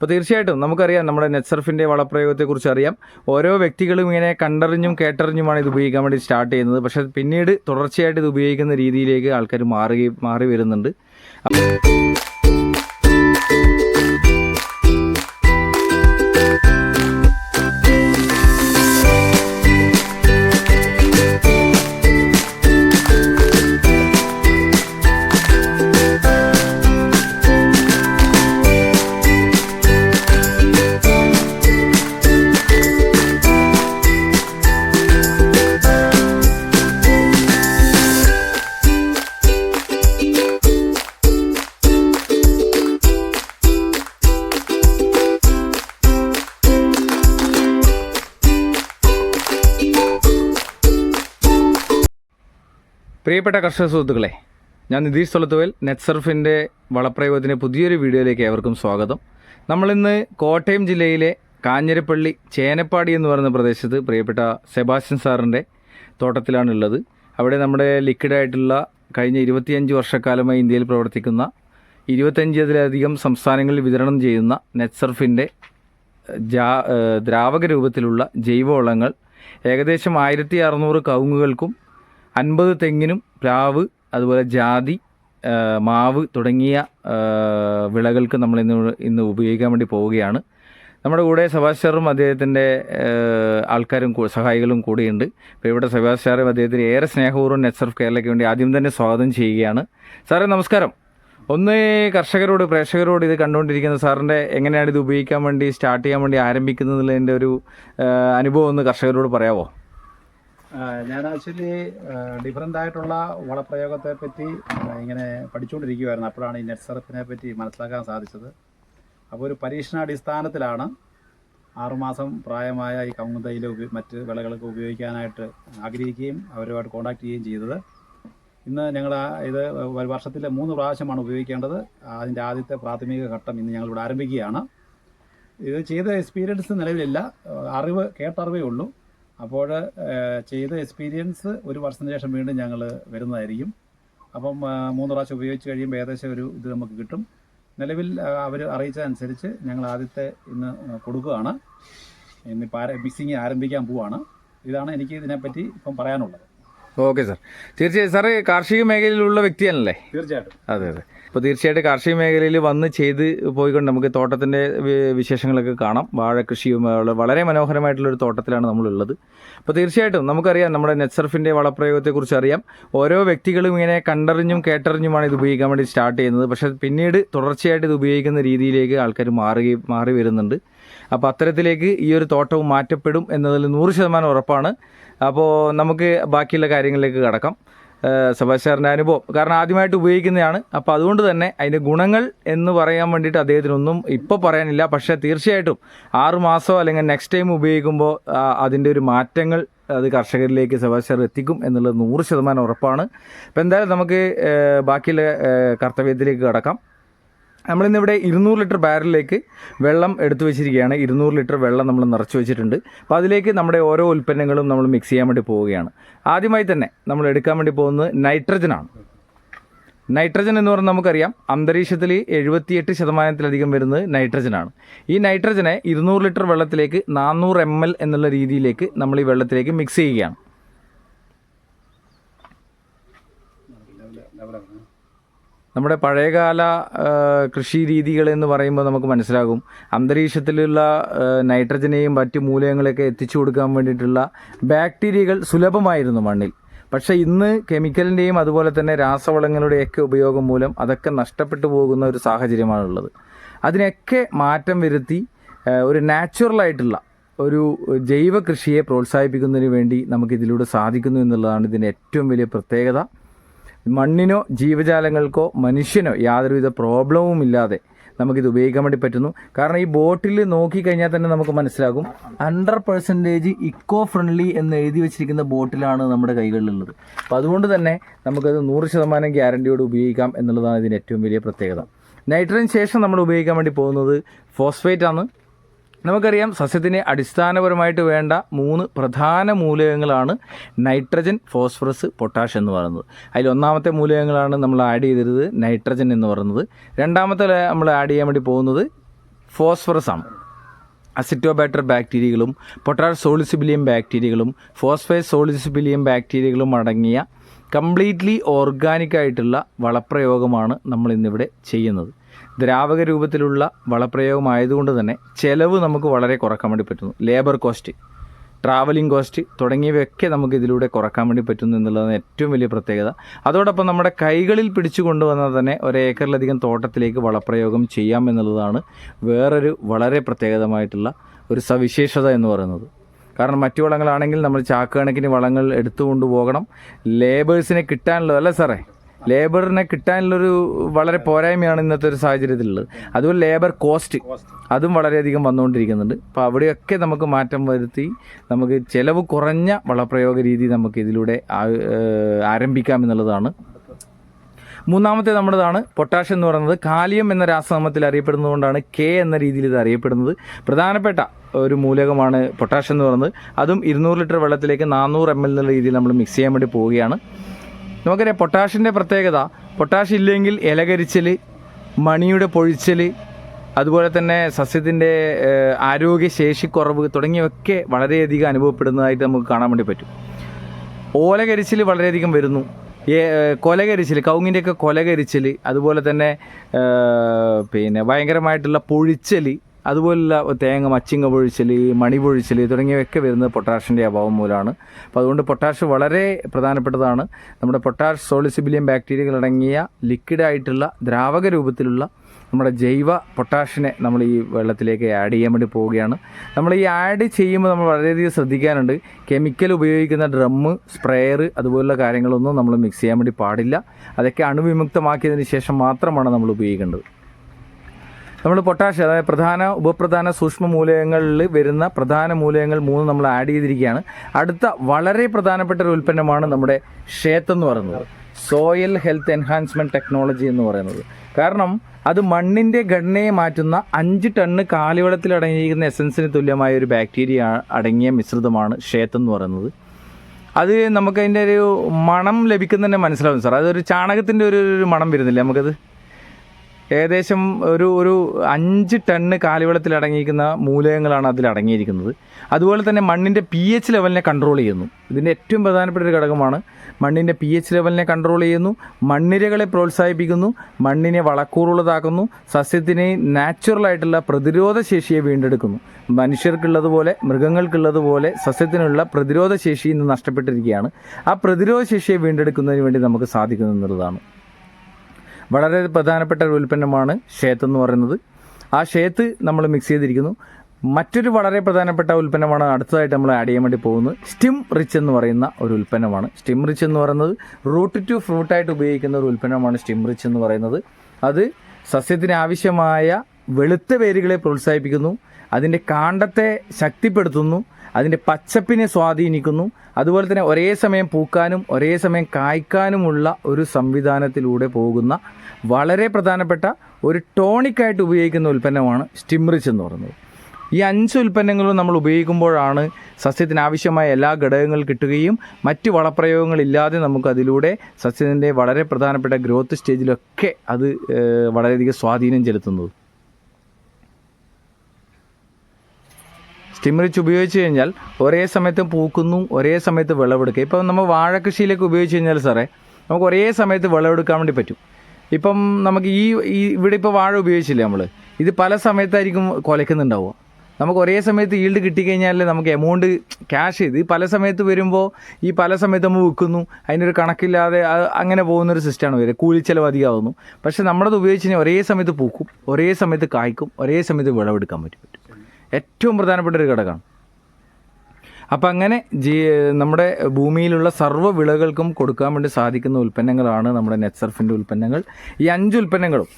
അപ്പോൾ തീർച്ചയായിട്ടും നമുക്കറിയാം നമ്മുടെ നെറ്റ്സർഫിന്റെ വളപ്രയോഗത്തെക്കുറിച്ച് അറിയാം. ഓരോ വ്യക്തികളും ഇങ്ങനെ കണ്ടറിഞ്ഞും കേട്ടറിഞ്ഞുമാണ് ഇത് ഉപയോഗിക്കാൻ വേണ്ടി സ്റ്റാർട്ട് ചെയ്യുന്നത്. പക്ഷേ പിന്നീട് തുടർച്ചയായിട്ട് ഇത് ഉപയോഗിക്കുന്ന രീതിയിലേക്ക് ആൾക്കാർ മാറുകയും മാറി വരുന്നുണ്ട്. പ്രിയപ്പെട്ട കർഷക സുഹൃത്തുക്കളെ ഞാൻ നിതീഷ് തൊളത്തുവേൽ നെറ്റ്സർഫിന്റെ വളപ്രയോഗത്തിന്റെ പുതിയൊരു വീഡിയോയിലേക്ക് ഏവർക്കും സ്വാഗതം. നമ്മളിന്ന് കോട്ടയം ജില്ലയിലെ കാഞ്ഞിരപ്പള്ളി ചേനപ്പാടി എന്ന് പറയുന്ന പ്രദേശത്ത് പ്രിയപ്പെട്ട സെബാസ്റ്റ്യൻ സാറിന്റെ തോട്ടത്തിലാണുള്ളത്. അവിടെ നമ്മുടെ ലിക്വിഡായിട്ടുള്ള കഴിഞ്ഞ ഇരുപത്തിയഞ്ച് വർഷക്കാലമായി ഇന്ത്യയിൽ പ്രവർത്തിക്കുന്ന ഇരുപത്തഞ്ചിലധികം സംസ്ഥാനങ്ങളിൽ വിതരണം ചെയ്യുന്ന നെറ്റ്സർഫിന്റെ ജാ ദ്രാവക രൂപത്തിലുള്ള ജൈവവളങ്ങൾ ഏകദേശം ആയിരത്തി അറുന്നൂറ് കവുങ്ങുകൾക്കും അൻപത് തെങ്ങിനും പ്ലാവ് അതുപോലെ ജാതി മാവ് തുടങ്ങിയ വിളകൾക്ക് നമ്മൾ ഇന്ന് ഇന്ന് ഉപയോഗിക്കാൻ വേണ്ടി പോവുകയാണ്. നമ്മുടെ കൂടെ സെബാസ്റ്റ്യറും അദ്ദേഹത്തിന്റെ ആൾക്കാരും സഹായികളും കൂടിയുണ്ട്. ഇപ്പോൾ ഇവിടെ സെബാസ്റ്റ്യറും അദ്ദേഹത്തിന് ഏറെ സ്നേഹപൂർവം നെറ്റ്സർഫ് കേരളയ്ക്ക് വേണ്ടി ആദ്യം തന്നെ സ്വാഗതം ചെയ്യുകയാണ്. സാറേ നമസ്കാരം. ഒന്ന് കർഷകരോട് പ്രേക്ഷകരോട് ഇത് കണ്ടുകൊണ്ടിരിക്കുന്ന സാറിന്റെ എങ്ങനെയാണ് ഇത് ഉപയോഗിക്കാൻ വേണ്ടി സ്റ്റാർട്ട് ചെയ്യാൻ വേണ്ടി ആരംഭിക്കുന്നതിന്റെ ഒരു അനുഭവം ഒന്ന് കർഷകരോട് പറയാമോ ഞാൻ ആക്ച്വലി ഡിഫറെന്റ് ആയിട്ടുള്ള വളപ്രയോഗത്തെ പറ്റി ഇങ്ങനെ പഠിച്ചുകൊണ്ടിരിക്കുകയായിരുന്നു അപ്പോഴാണ് ഈ നെറ്റ് സെറപ്പിനെ പറ്റി മനസ്സിലാക്കാൻ സാധിച്ചത്. അപ്പോൾ ഒരു പരീക്ഷണാടിസ്ഥാനത്തിലാണ് ആറുമാസം പ്രായമായ ഈ ഉപ മറ്റ് വിളകൾക്ക് ഉപയോഗിക്കാനായിട്ട് ആഗ്രഹിക്കുകയും അവരുമായിട്ട് കോണ്ടാക്ട് ചെയ്യുകയും ചെയ്തത്. ഇന്ന് ഞങ്ങൾ ഇത് ഒരു വർഷത്തിൽ മൂന്ന് പ്രാവശ്യമാണ് ഉപയോഗിക്കേണ്ടത്. അതിന്റെ ആദ്യത്തെ പ്രാഥമിക ഘട്ടം ഇന്ന് ഞങ്ങളിവിടെ ആരംഭിക്കുകയാണ്. ഇത് ചെയ്ത എക്സ്പീരിയൻസ് നിലവിലില്ല. അറിവ് കേട്ടറിവേ ഉള്ളൂ. അപ്പോൾ ചെയ്ത എക്സ്പീരിയൻസ് ഒരു വർഷത്തിന് ശേഷം വീണ്ടും ഞങ്ങൾ വരുന്നതായിരിക്കും. അപ്പം മൂന്ന് പ്രാവശ്യം ഉപയോഗിച്ച് കഴിയുമ്പോൾ ഏകദേശം ഒരു ഇത് നമുക്ക് കിട്ടും. നിലവിൽ അവർ അറിയിച്ചതനുസരിച്ച് ഞങ്ങൾ ആദ്യത്തെ ഇന്ന് കൊടുക്കുകയാണ്. ഇന്നിപ്പോൾ ആര മിക്സിങ് ആരംഭിക്കാൻ പോവുകയാണ് ഇതാണ് എനിക്ക് ഇതിനെപ്പറ്റി ഇപ്പം പറയാനുള്ളത്. Okay sir. തീർച്ചയായും സാറ് കാർഷിക മേഖലയിലുള്ള വ്യക്തിയാണല്ലേ? തീർച്ചയായിട്ടും. അതെ അതെ. അപ്പോൾ തീർച്ചയായിട്ടും കാർഷിക മേഖലയിൽ വന്ന് ചെയ്ത് പോയിക്കൊണ്ട് നമുക്ക് തോട്ടത്തിന്റെ വിശേഷങ്ങളൊക്കെ കാണാം. വാഴ കൃഷിയും മനോഹരമായിട്ടുള്ള വളരെ മനോഹരമായിട്ടുള്ളൊരു തോട്ടത്തിലാണ് നമ്മളുള്ളത്. അപ്പോൾ തീർച്ചയായിട്ടും നമുക്കറിയാം നമ്മുടെ നെറ്റ്സർഫിന്റെ വളപ്രയോഗത്തെക്കുറിച്ച് അറിയാം. ഓരോ വ്യക്തികളും ഇങ്ങനെ കണ്ടറിഞ്ഞും കേട്ടറിഞ്ഞുമാണ് ഇത് ഉപയോഗിക്കാൻ വേണ്ടി സ്റ്റാർട്ട് ചെയ്യുന്നത്. പക്ഷേ പിന്നീട് തുടർച്ചയായിട്ട് ഇത് ഉപയോഗിക്കുന്ന രീതിയിലേക്ക് ആൾക്കാർ മാറുകയും മാറി വരുന്നുണ്ട് അപ്പോൾ അത്തരത്തിലേക്ക് ഈ ഒരു തോട്ടവും മാറ്റപ്പെടും എന്നതിൽ നൂറ് ശതമാനം ഉറപ്പാണ്. അപ്പോൾ നമുക്ക് ബാക്കിയുള്ള കാര്യങ്ങളിലേക്ക് കടക്കാം. സഭാശാറിന്റെ അനുഭവം. കാരണം ആദ്യമായിട്ട് ഉപയോഗിക്കുന്നതാണ്. അപ്പോൾ അതുകൊണ്ട് തന്നെ അതിന്റെ ഗുണങ്ങൾ എന്ന് പറയാൻ വേണ്ടിയിട്ട് അദ്ദേഹത്തിനൊന്നും ഇപ്പോൾ പറയാനില്ല. പക്ഷേ തീർച്ചയായിട്ടും ആറ് മാസമോ അല്ലെങ്കിൽ നെക്സ്റ്റ് ടൈം ഉപയോഗിക്കുമ്പോൾ അതിന്റെ ഒരു മാറ്റങ്ങൾ അത് കർഷകരിലേക്ക് സഭാശാർ എത്തിക്കും എന്നുള്ളത് നൂറ് ശതമാനം ഉറപ്പാണ്. അപ്പോൾ എന്തായാലും നമുക്ക് ബാക്കിയുള്ള കർത്തവ്യത്തിലേക്ക് കടക്കാം. നമ്മളിന്നിവിടെ ഇരുന്നൂറ് ലിറ്റർ ബാരലിലേക്ക് വെള്ളം എടുത്തു വെച്ചിരിക്കുകയാണ്. ഇരുന്നൂറ് ലിറ്റർ വെള്ളം നമ്മൾ നിറച്ച് വെച്ചിട്ടുണ്ട്. അപ്പോൾ അതിലേക്ക് നമ്മുടെ ഓരോ ഉൽപ്പന്നങ്ങളും നമ്മൾ മിക്സ് ചെയ്യാൻ വേണ്ടി പോവുകയാണ്. ആദ്യമായി തന്നെ നമ്മൾ എടുക്കാൻ വേണ്ടി പോകുന്നത് നൈട്രജനാണ് നൈട്രജൻ എന്ന് പറഞ്ഞാൽ നമുക്കറിയാം അന്തരീക്ഷത്തിൽ എഴുപത്തിയെട്ട് ശതമാനത്തിലധികം വരുന്നത് നൈട്രജനാണ് ഈ നൈട്രജനെ ഇരുന്നൂറ് ലിറ്റർ വെള്ളത്തിലേക്ക് നാനൂറ് എം എന്നുള്ള രീതിയിലേക്ക് നമ്മൾ ഈ വെള്ളത്തിലേക്ക് മിക്സ് ചെയ്യുകയാണ്. നമ്മുടെ പഴയകാല കൃഷി രീതികൾ എന്ന് പറയുമ്പോൾ നമുക്ക് മനസ്സിലാകും. അന്തരീക്ഷത്തിലുള്ള നൈട്രജനെയും മറ്റ് മൂലകങ്ങളെയൊക്കെ എത്തിച്ചു കൊടുക്കാൻ വേണ്ടിയിട്ടുള്ള ബാക്ടീരിയകൾ സുലഭമായിരുന്നു മണ്ണിൽ. പക്ഷേ ഇന്ന് കെമിക്കലിന്റെയും അതുപോലെ തന്നെ രാസവളങ്ങളുടെയൊക്കെ ഉപയോഗം മൂലം അതൊക്കെ നഷ്ടപ്പെട്ടു പോകുന്ന ഒരു സാഹചര്യമാണുള്ളത്. അതിനൊക്കെ മാറ്റം വരുത്തി ഒരു നാച്ചുറലായിട്ടുള്ള ഒരു ജൈവ കൃഷിയെ പ്രോത്സാഹിപ്പിക്കുന്നതിന് വേണ്ടി നമുക്കിതിലൂടെ സാധിക്കുന്നു എന്നുള്ളതാണ് ഇതിന്റെ ഏറ്റവും വലിയ പ്രത്യേകത. മണ്ണിനോ ജീവജാലങ്ങൾക്കോ മനുഷ്യനോ യാതൊരുവിധ പ്രോബ്ലവും ഇല്ലാതെ നമുക്കിത് ഉപയോഗിക്കാൻ വേണ്ടി പറ്റുന്നു. കാരണം ഈ ബോട്ടിൽ നോക്കിക്കഴിഞ്ഞാൽ തന്നെ നമുക്ക് മനസ്സിലാകും. ഹൺഡ്രഡ് പെർസെന്റേജ് ഇക്കോ ഫ്രണ്ട്ലി എന്ന് എഴുതി വെച്ചിരിക്കുന്ന ബോട്ടിലാണ് നമ്മുടെ കൈകളിലുള്ളത്. അപ്പോൾ അതുകൊണ്ട് തന്നെ നമുക്കത് നൂറ് ശതമാനം ഗ്യാരണ്ടിയോട് ഉപയോഗിക്കാം എന്നുള്ളതാണ് ഇതിന്റെ ഏറ്റവും വലിയ പ്രത്യേകത. നൈട്രജൻ ശേഷം നമ്മൾ ഉപയോഗിക്കാൻ വേണ്ടി പോകുന്നത് ഫോസ്ഫേറ്റ് ആണ് നമുക്കറിയാം സസ്യത്തിന് അടിസ്ഥാനപരമായിട്ട് വേണ്ട മൂന്ന് പ്രധാന മൂലകങ്ങളാണ് നൈട്രജൻ ഫോസ്ഫറസ് പൊട്ടാഷ് എന്ന് പറയുന്നത്. അതിൽ ഒന്നാമത്തെ മൂലകങ്ങളാണ് നമ്മൾ ആഡ് ചെയ്തിരുന്നത് നൈട്രജൻ എന്ന് പറയുന്നത്. രണ്ടാമത്തെ നമ്മൾ ആഡ് ചെയ്യാൻ വേണ്ടി പോകുന്നത് ഫോസ്ഫറസ് ആണ്. അസിറ്റോബാക്ടർ ബാക്ടീരിയകളും പൊട്ടാഷ് സോളിസിബിലിയം ബാക്ടീരിയകളും ഫോസ്ഫേറ്റ് സോളിസിബിലിയം ബാക്ടീരിയകളും അടങ്ങിയ കംപ്ലീറ്റ്ലി ഓർഗാനിക് ആയിട്ടുള്ള വളപ്രയോഗമാണ് നമ്മൾ ഇന്നിവിടെ ചെയ്യുന്നത്. ദ്രാവക രൂപത്തിലുള്ള വളപ്രയോഗമായതുകൊണ്ട് തന്നെ ചിലവ് നമുക്ക് വളരെ കുറയ്ക്കാൻ വേണ്ടി പറ്റുന്നു. ലേബർ കോസ്റ്റ് ട്രാവലിംഗ് കോസ്റ്റ് തുടങ്ങിയവയൊക്കെ നമുക്ക് ഇതിലൂടെ കുറയ്ക്കാൻ വേണ്ടി പറ്റുന്നു എന്നുള്ളതാണ് ഏറ്റവും വലിയ പ്രത്യേകത. അതോടൊപ്പം നമ്മുടെ കൈകളിൽ പിടിച്ചു കൊണ്ടുവന്നാൽ തന്നെ ഒരേക്കറിലധികം തോട്ടത്തിലേക്ക് വളപ്രയോഗം ചെയ്യാം എന്നുള്ളതാണ് വേറൊരു വളരെ പ്രത്യേകതമായിട്ടുള്ള ഒരു സവിശേഷത എന്ന് പറയുന്നത്. കാരണം മറ്റു വളങ്ങളാണെങ്കിൽ നമ്മൾ ചാക്ക് കണക്കിന് വളങ്ങൾ എടുത്തു കൊണ്ടുപോകണം ലേബേഴ്സിനെ കിട്ടാനുള്ളതല്ലേ സാറേ. ലേബറിനെ കിട്ടാനുള്ളൊരു വളരെ പോരായ്മയാണ് ഇന്നത്തെ ഒരു സാഹചര്യത്തിലുള്ളത്. അതുപോലെ ലേബർ കോസ്റ്റ് അതും വളരെയധികം വന്നുകൊണ്ടിരിക്കുന്നുണ്ട്. അപ്പോൾ അവിടെയൊക്കെ നമുക്ക് മാറ്റം വരുത്തി നമുക്ക് ചിലവ് കുറഞ്ഞ വളപ്രയോഗ രീതി നമുക്ക് ഇതിലൂടെ ആരംഭിക്കാം എന്നുള്ളതാണ്. മൂന്നാമത്തെ നമ്മുടേതാണ് പൊട്ടാഷ് എന്ന് പറയുന്നത്. കാലിയം എന്ന രാസനാമത്തിൽ അറിയപ്പെടുന്നതുകൊണ്ടാണ് കെ എന്ന രീതിയിൽ ഇത് അറിയപ്പെടുന്നത്. പ്രധാനപ്പെട്ട ഒരു മൂലകമാണ് പൊട്ടാഷ് എന്ന് പറയുന്നത്. അതും ഇരുന്നൂറ് ലിറ്റർ വെള്ളത്തിലേക്ക് നാനൂറ് എം എൽ എന്നുള്ള രീതിയിൽ നമ്മൾ മിക്സ് ചെയ്യാൻ വേണ്ടി പോവുകയാണ്. നമുക്കറിയാം പൊട്ടാഷിന്റെ പ്രത്യേകത. പൊട്ടാഷ് ഇല്ലെങ്കിൽ ഇലകരിച്ചൽ മണിയുടെ പൊഴിച്ചൽ അതുപോലെ തന്നെ സസ്യത്തിന്റെ ആരോഗ്യശേഷിക്കുറവ് തുടങ്ങിയവയൊക്കെ വളരെയധികം അനുഭവപ്പെടുന്നതായിട്ട് നമുക്ക് കാണാൻ വേണ്ടി പറ്റും. ഓലകരിച്ചിൽ വളരെയധികം വരുന്നു. കൊലകരിച്ചിൽ കൗങ്ങിന്റെയൊക്കെ കൊലകരിച്ചിൽ അതുപോലെ തന്നെ പിന്നെ ഭയങ്കരമായിട്ടുള്ള പൊഴിച്ചൽ അതുപോലുള്ള തേങ്ങ മച്ചിങ്ങ പൊഴിച്ചൽ മണി പൊഴിച്ചൽ തുടങ്ങിയവയൊക്കെ വരുന്നത് പൊട്ടാഷിന്റെ അഭാവം മൂലമാണ് അപ്പോൾ അതുകൊണ്ട് പൊട്ടാഷ് വളരെ പ്രധാനപ്പെട്ടതാണ്. നമ്മുടെ പൊട്ടാഷ് സോളിസിബിലിയം ബാക്ടീരിയകൾ അടങ്ങിയ ലിക്വിഡായിട്ടുള്ള ദ്രാവക രൂപത്തിലുള്ള നമ്മുടെ ജൈവ പൊട്ടാഷിനെ നമ്മൾ ഈ വെള്ളത്തിലേക്ക് ആഡ് ചെയ്യാൻ വേണ്ടി പോവുകയാണ്. നമ്മൾ ഈ ആഡ് ചെയ്യുമ്പോൾ നമ്മൾ വളരെയധികം ശ്രദ്ധിക്കാനുണ്ട്. കെമിക്കൽ ഉപയോഗിക്കുന്ന ഡ്രമ്മ് സ്പ്രെയർ അതുപോലുള്ള കാര്യങ്ങളൊന്നും നമ്മൾ മിക്സ് ചെയ്യാൻ വേണ്ടി പാടില്ല. അതൊക്കെ അണുവിമുക്തമാക്കിയതിന് ശേഷം മാത്രമാണ് നമ്മൾ ഉപയോഗിക്കേണ്ടത്. നമ്മൾ പൊട്ടാഷ്യം അതായത് പ്രധാന ഉപപ്രധാന സൂക്ഷ്മ മൂലകങ്ങളിൽ വരുന്ന പ്രധാന മൂലകങ്ങൾ മൂന്ന് നമ്മൾ ആഡ് ചെയ്തിരിക്കുകയാണ്. അടുത്ത വളരെ പ്രധാനപ്പെട്ട ഒരു ഉൽപ്പന്നമാണ് നമ്മുടെ ക്ഷേത്രം എന്ന് പറയുന്നത്. സോയിൽ ഹെൽത്ത് എൻഹാൻസ്മെന്റ് ടെക്നോളജി എന്ന് പറയുന്നത്. കാരണം അത് മണ്ണിന്റെ ഘടനയെ മാറ്റുന്ന അഞ്ച് ടണ്ണ് കാലിവളത്തിൽ അടങ്ങിയിരിക്കുന്ന എസൻസിന് തുല്യമായ ഒരു ബാക്ടീരിയ അടങ്ങിയ മിശ്രിതമാണ് ക്ഷേത്രം എന്ന് പറയുന്നത്. അത് നമുക്ക് അതിന്റെ ഒരു മണം ലഭിക്കുന്നതന്നെ മനസ്സിലാവും സാർ. അതൊരു ചാണകത്തിന്റെ ഒരു മണം വരുന്നില്ലേ നമുക്കത്? ഏകദേശം ഒരു ഒരു അഞ്ച് ടണ്ണ് കാലിവളത്തിൽ അടങ്ങിയിരിക്കുന്ന മൂലകങ്ങളാണ് അതിൽ അടങ്ങിയിരിക്കുന്നത്. അതുപോലെ തന്നെ മണ്ണിന്റെ പി എച്ച് ലെവലിനെ കൺട്രോൾ ചെയ്യുന്നു. ഇതിന്റെ ഏറ്റവും പ്രധാനപ്പെട്ട ഒരു ഘടകമാണ് മണ്ണിന്റെ പി എച്ച് ലെവലിനെ കൺട്രോൾ ചെയ്യുന്നു മണ്ണിരകളെ പ്രോത്സാഹിപ്പിക്കുന്നു മണ്ണിനെ വളക്കൂറുള്ളതാക്കുന്നു സസ്യത്തിനെ നാച്ചുറലായിട്ടുള്ള പ്രതിരോധ ശേഷിയെ വീണ്ടെടുക്കുന്നു. മനുഷ്യർക്കുള്ളതുപോലെ മൃഗങ്ങൾക്കുള്ളതുപോലെ സസ്യത്തിനുള്ള പ്രതിരോധ ശേഷി ഇന്ന് നഷ്ടപ്പെട്ടിരിക്കുകയാണ്. ആ പ്രതിരോധ ശേഷിയെ വീണ്ടെടുക്കുന്നതിന് വേണ്ടി നമുക്ക് സാധിക്കുന്നു എന്നുള്ളതാണ്. വളരെ പ്രധാനപ്പെട്ട ഒരു ഉൽപ്പന്നമാണ് ഷേത്ത് എന്ന് പറയുന്നത്. ആ ഷേത്ത് നമ്മൾ മിക്സ് ചെയ്തിരിക്കുന്നു. മറ്റൊരു വളരെ പ്രധാനപ്പെട്ട ഉൽപ്പന്നമാണ് അടുത്തതായിട്ട് നമ്മൾ ആഡ് ചെയ്യാൻ വേണ്ടി പോകുന്നത്. സ്റ്റിം റിച്ച് എന്ന് പറയുന്ന ഒരു ഉൽപ്പന്നമാണ്. സ്റ്റിം റിച്ച് എന്ന് പറയുന്നത് റൂട്ട് ടു ഫ്രൂട്ടായിട്ട് ഉപയോഗിക്കുന്ന ഒരു ഉൽപ്പന്നമാണ് സ്റ്റിം റിച്ച് എന്ന് പറയുന്നത്. അത് സസ്യത്തിന് ആവശ്യമായ വെളുത്ത വേരുകളെ പ്രോത്സാഹിപ്പിക്കുന്നു. അതിന്റെ കാണ്ടത്തെ ശക്തിപ്പെടുത്തുന്നു അതിന്റെ പച്ചപ്പിനെ സ്വാധീനിക്കുന്നു. അതുപോലെ തന്നെ ഒരേ സമയം പൂക്കാനും ഒരേ സമയം കായ്ക്കാനുമുള്ള ഒരു സംവിധാനത്തിലൂടെ പോകുന്ന വളരെ പ്രധാനപ്പെട്ട ഒരു ടോണിക്കായിട്ട് ഉപയോഗിക്കുന്ന ഉൽപ്പന്നമാണ് സ്റ്റിംറിച്ച് എന്ന് പറയുന്നത്. ഈ അഞ്ച് ഉൽപ്പന്നങ്ങളും നമ്മൾ ഉപയോഗിക്കുമ്പോഴാണ് സസ്യത്തിന് ആവശ്യമായ എല്ലാ ഘടകങ്ങളും കിട്ടുകയും മറ്റ് വളപ്രയോഗങ്ങളില്ലാതെ നമുക്ക് അതിലൂടെ സസ്യത്തിന്റെ വളരെ പ്രധാനപ്പെട്ട ഗ്രോത്ത് സ്റ്റേജിലൊക്കെ അത് വളരെയധികം സ്വാധീനം ചെലുത്തുന്നത്. സ്റ്റിമറിച്ച് ഉപയോഗിച്ച് കഴിഞ്ഞാൽ ഒരേ സമയത്ത് പൂക്കുന്നു ഒരേ സമയത്ത് വിളവെടുക്കുക. ഇപ്പം നമ്മൾ വാഴ കൃഷിയിലേക്ക് ഉപയോഗിച്ച് കഴിഞ്ഞാൽ സാറേ നമുക്ക് ഒരേ സമയത്ത് വിളവെടുക്കാൻ വേണ്ടി പറ്റും. ഇപ്പം നമുക്ക് ഈ ഇവിടെ ഇപ്പോൾ വാഴ ഉപയോഗിച്ചില്ലേ നമ്മൾ ഇത് പല സമയത്തായിരിക്കും കുലയ്ക്കുന്നുണ്ടാവുക. നമുക്ക് ഒരേ സമയത്ത് ഈൽഡ് കിട്ടിക്കഴിഞ്ഞാൽ നമുക്ക് എമൗണ്ട് ക്യാഷ് ഈ പല സമയത്ത് വരുമ്പോൾ ഈ പല സമയത്ത് നമ്മൾ വിൽക്കുന്നു. അതിനൊരു കണക്കില്ലാതെ അങ്ങനെ പോകുന്നൊരു സിസ്റ്റമാണ് വരിക. കൂലിച്ചെലവ് അധികമാകുന്നു പക്ഷേ നമ്മളത് ഉപയോഗിച്ച് കഴിഞ്ഞാൽ ഒരേ സമയത്ത് പൂക്കും ഒരേ സമയത്ത് കായ്ക്കും ഒരേ സമയത്ത് വിളവെടുക്കാൻ പറ്റും. ഏറ്റവും പ്രധാനപ്പെട്ട ഒരു ഘടകമാണ്. അപ്പം അങ്ങനെ ജീ നമ്മുടെ ഭൂമിയിലുള്ള സർവ വിളകൾക്കും കൊടുക്കാൻ വേണ്ടി സാധിക്കുന്ന ഉൽപ്പന്നങ്ങളാണ് നമ്മുടെ നെറ്റ്സർഫിന്റെ ഉൽപ്പന്നങ്ങൾ. ഈ അഞ്ച് ഉൽപ്പന്നങ്ങളും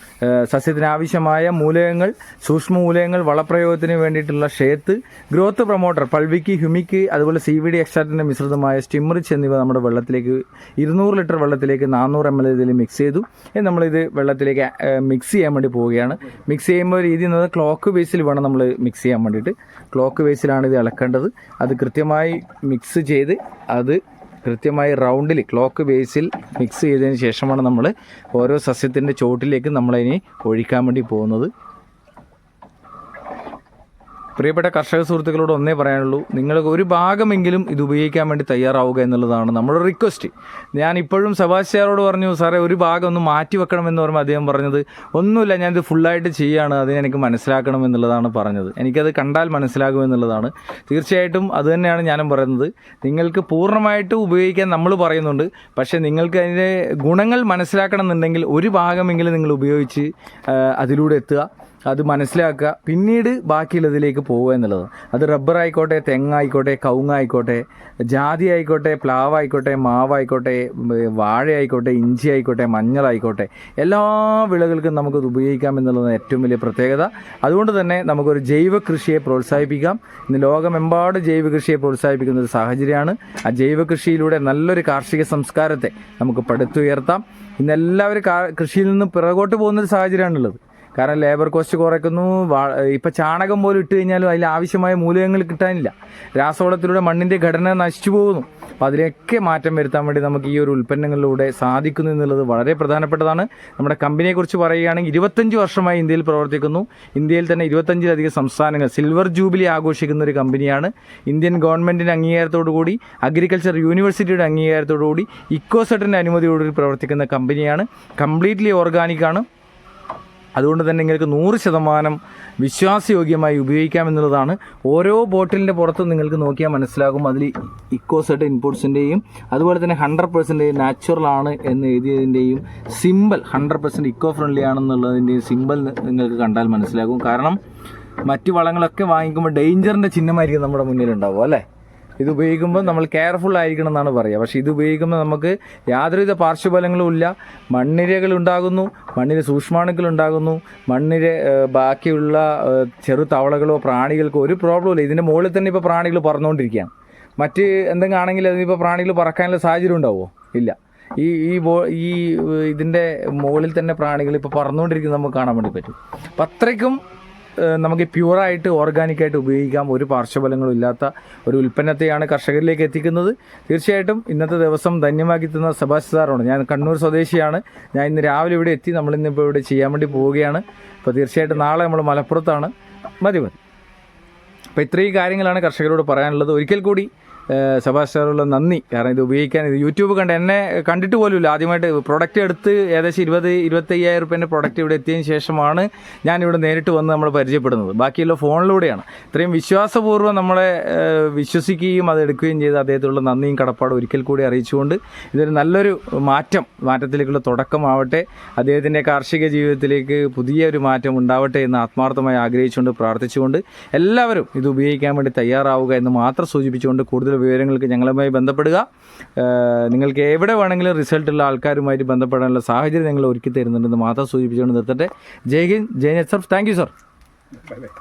സസ്യത്തിനാവശ്യമായ മൂലകങ്ങൾ സൂക്ഷ്മ മൂലകങ്ങൾ വളപ്രയോഗത്തിന് വേണ്ടിയിട്ടുള്ള ഷേത്ത് ഗ്രോത്ത് പ്രൊമോട്ടർ പൾവിക്ക് ഹ്യൂമിക്ക് അതുപോലെ സി വി ഡി എക്സ്ട്രാറ്റിന്റെ മിശ്രിതമായ സ്റ്റിമറിച്ച് എന്നിവ നമ്മുടെ വെള്ളത്തിലേക്ക് ഇരുന്നൂറ് ലിറ്റർ വെള്ളത്തിലേക്ക് നാനൂറ് എം എൽ ഇതിൽ മിക്സ് ചെയ്തു. നമ്മളിത് വെള്ളത്തിലേക്ക് മിക്സ് ചെയ്യാൻ വേണ്ടി പോവുകയാണ്. മിക്സ് ചെയ്യുമ്പോൾ രീതി എന്നത് ക്ലോക്ക് ബേസിൽ വേണം നമ്മൾ മിക്സ് ചെയ്യാൻ വേണ്ടിയിട്ട്. ക്ലോക്ക് ബേസിലാണ് ഇത് ഇളക്കേണ്ടത് അത് കൃത്യമായി മിക്സ് ചെയ്ത് അത് കൃത്യമായി റൗണ്ടിൽ ക്ലോക്ക് ബേസിൽ മിക്സ് ചെയ്തതിന് ശേഷമാണ് നമ്മൾ ഓരോ സസ്യത്തിന്റെ ചോട്ടിലേക്ക് നമ്മളതിനെ ഒഴിക്കാൻ വേണ്ടി പോകുന്നത്. പ്രിയപ്പെട്ട കർഷക സുഹൃത്തുക്കളോട് ഒന്നേ പറയാനുള്ളൂ. നിങ്ങൾ ഒരു ഭാഗമെങ്കിലും ഇത് ഉപയോഗിക്കാൻ വേണ്ടി തയ്യാറാവുക എന്നുള്ളതാണ് നമ്മുടെ റിക്വസ്റ്റ്. ഞാൻ ഇപ്പോഴും സെബാസ്റ്റ്യാറോട് പറഞ്ഞു സാറേ ഒരു ഭാഗം ഒന്ന് മാറ്റി വെക്കണം എന്ന് പറയുമ്പോൾ അദ്ദേഹം പറഞ്ഞത് ഒന്നുമില്ല ഞാനിത് ഫുള്ളായിട്ട് അതിനെ എനിക്ക് മനസ്സിലാക്കണം എന്നുള്ളതാണ് പറഞ്ഞത്. എനിക്കത് കണ്ടാൽ മനസ്സിലാകും എന്നുള്ളതാണ്. തീർച്ചയായിട്ടും അത് തന്നെയാണ് ഞാനും പറയുന്നത്. നിങ്ങൾക്ക് പൂർണമായിട്ട് ഉപയോഗിക്കാൻ നമ്മൾ പറയുന്നുണ്ട്. പക്ഷേ നിങ്ങൾക്ക് അതിന്റെ ഗുണങ്ങൾ മനസ്സിലാക്കണം എന്നുണ്ടെങ്കിൽ ഒരു ഭാഗമെങ്കിലും നിങ്ങൾ ഉപയോഗിച്ച് അതിലൂടെ എത്തുക. അത് മനസ്സിലാക്കുക. പിന്നീട് ബാക്കിയുള്ളതിലേക്ക് പോവുക എന്നുള്ളത്. അത് റബ്ബർ ആയിക്കോട്ടെ തെങ്ങായിക്കോട്ടെ കവുങ്ങായിക്കോട്ടെ ജാതി ആയിക്കോട്ടെ പ്ലാവ് ആയിക്കോട്ടെ മാവായിക്കോട്ടെ വാഴ ആയിക്കോട്ടെ ഇഞ്ചി ആയിക്കോട്ടെ മഞ്ഞളായിക്കോട്ടെ എല്ലാ വിളകൾക്കും നമുക്കത് ഉപയോഗിക്കാം എന്നുള്ളതാണ് ഏറ്റവും വലിയ പ്രത്യേകത. അതുകൊണ്ട് തന്നെ നമുക്കൊരു ജൈവ കൃഷിയെ പ്രോത്സാഹിപ്പിക്കാം. ഇന്ന് ലോകമെമ്പാട് ജൈവ കൃഷിയെ പ്രോത്സാഹിപ്പിക്കുന്ന ഒരു സാഹചര്യമാണ്. ആ ജൈവ കൃഷിയിലൂടെ നല്ലൊരു കാർഷിക സംസ്കാരത്തെ നമുക്ക് പടുത്തുയർത്താം ഇന്ന് എല്ലാവരും കൃഷിയിൽ നിന്ന് പിറകോട്ട് പോകുന്ന ഒരു സാഹചര്യമാണുള്ളത്. കാരണം ലേബർ കോസ്റ്റ് കുറയ്ക്കുന്നു. ഇപ്പം ചാണകം പോലും ഇട്ട് കഴിഞ്ഞാലും അതിൽ ആവശ്യമായ മൂലകങ്ങൾ കിട്ടാനില്ല. രാസവളത്തിലൂടെ മണ്ണിന്റെ ഘടന നശിച്ചു പോകുന്നു. അപ്പോൾ അതിലൊക്കെ മാറ്റം വരുത്താൻ വേണ്ടി നമുക്ക് ഈ ഒരു ഉൽപ്പന്നങ്ങളിലൂടെ സാധിക്കുന്നു എന്നുള്ളത് വളരെ പ്രധാനപ്പെട്ടതാണ്. നമ്മുടെ കമ്പനിയെക്കുറിച്ച് പറയുകയാണെങ്കിൽ ഇരുപത്തഞ്ച് വർഷമായി ഇന്ത്യയിൽ പ്രവർത്തിക്കുന്നു. ഇന്ത്യയിൽ തന്നെ ഇരുപത്തഞ്ചിലധികം സംസ്ഥാനങ്ങൾ സിൽവർ ജൂബിലി ആഘോഷിക്കുന്ന ഒരു കമ്പനിയാണ്. ഇന്ത്യൻ ഗവൺമെന്റിന്റെ അംഗീകാരത്തോടു കൂടി അഗ്രികൾച്ചർ യൂണിവേഴ്സിറ്റിയുടെ അംഗീകാരത്തോടു കൂടി ഇക്കോസെറ്റിന്റെ അനുമതിയോടുകൂടി പ്രവർത്തിക്കുന്ന കമ്പനിയാണ്. കംപ്ലീറ്റ്ലി ഓർഗാനിക് ആണ്. അതുകൊണ്ട് തന്നെ നിങ്ങൾക്ക് നൂറ് ശതമാനം വിശ്വാസയോഗ്യമായി ഉപയോഗിക്കാം എന്നുള്ളതാണ്. ഓരോ ബോട്ടിലിന്റെ പുറത്ത് നിങ്ങൾക്ക് നോക്കിയാൽ മനസ്സിലാകും. അതിൽ ഇക്കോസെറ്റ് ഇൻപുട്സിന്റെയും അതുപോലെ തന്നെ ഹൺഡ്രഡ് പെർസെന്റേജ് നാച്ചുറൽ ആണ് എന്ന് എഴുതിയതിന്റെയും symbol hundred percent eco friendly ആണെന്നുള്ളതിന്റെയും symbol നിങ്ങൾക്ക് കണ്ടാൽ മനസ്സിലാകും. കാരണം മറ്റു വളങ്ങളൊക്കെ വാങ്ങിക്കുമ്പോൾ ഡേഞ്ചറിന്റെ ചിഹ്നമായിരിക്കും നമ്മുടെ മുന്നിലുണ്ടാവും അല്ലേ? ഇത് ഉപയോഗിക്കുമ്പോൾ നമ്മൾ കെയർഫുൾ ആയിരിക്കണം എന്നാണ് പറയുക. പക്ഷേ ഇത് ഉപയോഗിക്കുമ്പോൾ നമുക്ക് യാതൊരുവിധ പാർശ്വഫലങ്ങളും ഇല്ല. മണ്ണിരകൾ ഉണ്ടാകുന്നു മണ്ണിര സൂക്ഷ്മാണുക്കൾ ഉണ്ടാകുന്നു മണ്ണിര ബാക്കിയുള്ള ചെറു തവളകളോ പ്രാണികൾക്കോ ഒരു പ്രോബ്ലം ഇല്ല. ഇതിന്റെ മുകളിൽ തന്നെ ഇപ്പോൾ പ്രാണികൾ പറന്നുകൊണ്ടിരിക്കുകയാണ്. മറ്റ് എന്തെങ്കിലും ആണെങ്കിൽ അതിനിപ്പോൾ പ്രാണികൾ പറക്കാനുള്ള സാഹചര്യം ഉണ്ടാവുമോ ഇല്ല. ഈ ഈ ബോ ഈ ഇതിന്റെ മുകളിൽ തന്നെ പ്രാണികൾ ഇപ്പോൾ പറന്നുകൊണ്ടിരിക്കുന്നത് നമുക്ക് കാണാൻ വേണ്ടി പറ്റും. അപ്പം അത്രയ്ക്കും നമുക്ക് പ്യുവറായിട്ട് ഓർഗാനിക്കായിട്ട് ഉപയോഗിക്കാം. ഒരു പാർശ്വഫലങ്ങളും ഇല്ലാത്ത ഒരു ഉൽപ്പന്നത്തെയാണ് കർഷകരിലേക്ക് എത്തിക്കുന്നത്. തീർച്ചയായിട്ടും ഇന്നത്തെ ദിവസം ധന്യമാക്കി തന്ന സബാഷ് ഞാൻ കണ്ണൂർ സ്വദേശിയാണ്. ഞാൻ ഇന്ന് രാവിലെ ഇവിടെ എത്തി. നമ്മൾ ഇന്നിപ്പോൾ ഇവിടെ ചെയ്യാൻ വേണ്ടി പോവുകയാണ്. അപ്പോൾ തീർച്ചയായിട്ടും നാളെ നമ്മൾ മലപ്പുറത്താണ്. മതി മതി. അപ്പോൾ ഇത്രയും കാര്യങ്ങളാണ് കർഷകരോട് പറയാനുള്ളത്. ഒരിക്കൽ കൂടി സാറുള്ള നന്ദി. കാരണം ഇത് ഉപയോഗിക്കാൻ ഇത് യൂട്യൂബ് കണ്ട് എന്നെ കണ്ടിട്ട് പോലുമില്ല. ആദ്യമായിട്ട് പ്രൊഡക്റ്റ് എടുത്ത് ഏകദേശം ഇരുപത് ഇരുപത്തയ്യായിരം റുപ്യേന്റെ പ്രൊഡക്റ്റ് ഇവിടെ എത്തിയതിന് ശേഷമാണ് ഞാൻ ഇവിടെ നേരിട്ട് വന്ന് നമ്മൾ പരിചയപ്പെടുന്നത്. ബാക്കിയുള്ള ഫോണിലൂടെയാണ്. ഇത്രയും വിശ്വാസപൂർവം നമ്മളെ വിശ്വസിക്കുകയും അത് എടുക്കുകയും ചെയ്ത് അദ്ദേഹത്തിലുള്ള നന്ദിയും കടപ്പാടും ഒരിക്കൽ കൂടി അറിയിച്ചുകൊണ്ട് ഇതൊരു നല്ലൊരു മാറ്റം മാറ്റത്തിലേക്കുള്ള തുടക്കമാവട്ടെ. അദ്ദേഹത്തിന്റെ കാർഷിക ജീവിതത്തിലേക്ക് പുതിയൊരു മാറ്റം ഉണ്ടാവട്ടെ എന്ന് ആത്മാർത്ഥമായി ആഗ്രഹിച്ചുകൊണ്ട് പ്രാർത്ഥിച്ചുകൊണ്ട് എല്ലാവരും ഇത് ഉപയോഗിക്കാൻ വേണ്ടി തയ്യാറാവുക എന്ന് മാത്രം സൂചിപ്പിച്ചുകൊണ്ട് കൂടുതൽ വിവരങ്ങൾക്ക് ഞങ്ങളുമായി ബന്ധപ്പെടുക. നിങ്ങൾക്ക് എവിടെ വേണമെങ്കിലും റിസൾട്ടുള്ള ആൾക്കാരുമായിട്ട് ബന്ധപ്പെടാനുള്ള സാഹചര്യം ഞങ്ങൾ ഒരുക്കി തരുന്നുണ്ടെന്ന് മാത്രം സൂചിപ്പിച്ചുകൊണ്ട് നിർത്തട്ടെ. ജയ് ഹിന്ദ് ജയ് net thank you sir bye bye